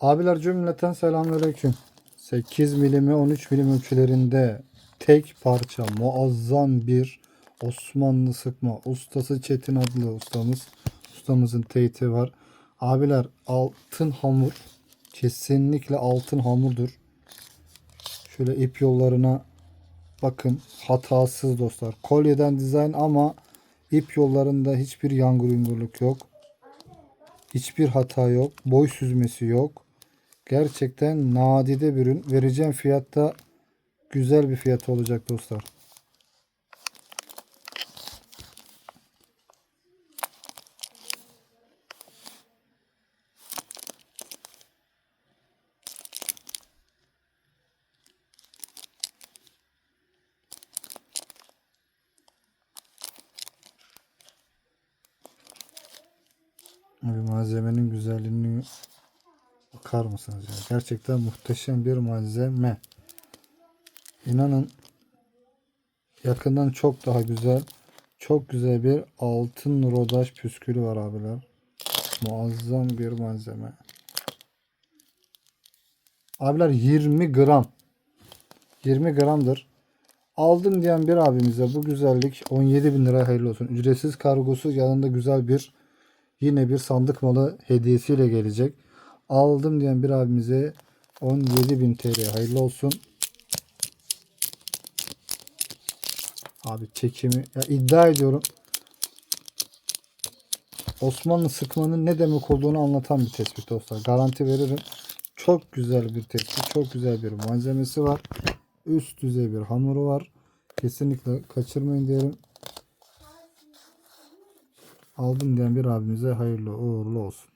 Abiler cümleten selamünaleyküm. 8 milimi 13 milim ölçülerinde tek parça muazzam bir Osmanlı sıkma ustası Çetin adlı ustamız. Ustamızın teyti var. Abiler altın hamur. Kesinlikle altın hamurdur. Şöyle ip yollarına bakın hatasız dostlar. Kolyeden dizayn ama ip yollarında hiçbir yangır yungurluk yok. Hiçbir hata yok. Boy süzmesi yok. Gerçekten nadide bir ürün. Vereceğim fiyatta güzel bir fiyat olacak dostlar. Abi malzemenin güzelliğini bakar mısınız ya? Gerçekten muhteşem bir malzeme. İnanın yakından çok daha güzel. Çok güzel bir altın rodaş püskülü var abiler. Muazzam bir malzeme. Abiler 20 gram. 20 gramdır. Aldım diyen bir abimize bu güzellik 17 bin lira hayırlı olsun. Ücretsiz kargosu yanında güzel bir yine bir sandık malı hediyesiyle gelecek. Aldım diyen bir abimize 17.000 TL hayırlı olsun. Abi çekimi ya iddia ediyorum. Osmanlı sıkmanın ne demek olduğunu anlatan bir tespit dostlar. Garanti veririm. Çok güzel bir tespit. Çok güzel bir malzemesi var. Üst düzey bir hamuru var. Kesinlikle kaçırmayın diyelim. Aldım diyen bir abimize hayırlı uğurlu olsun.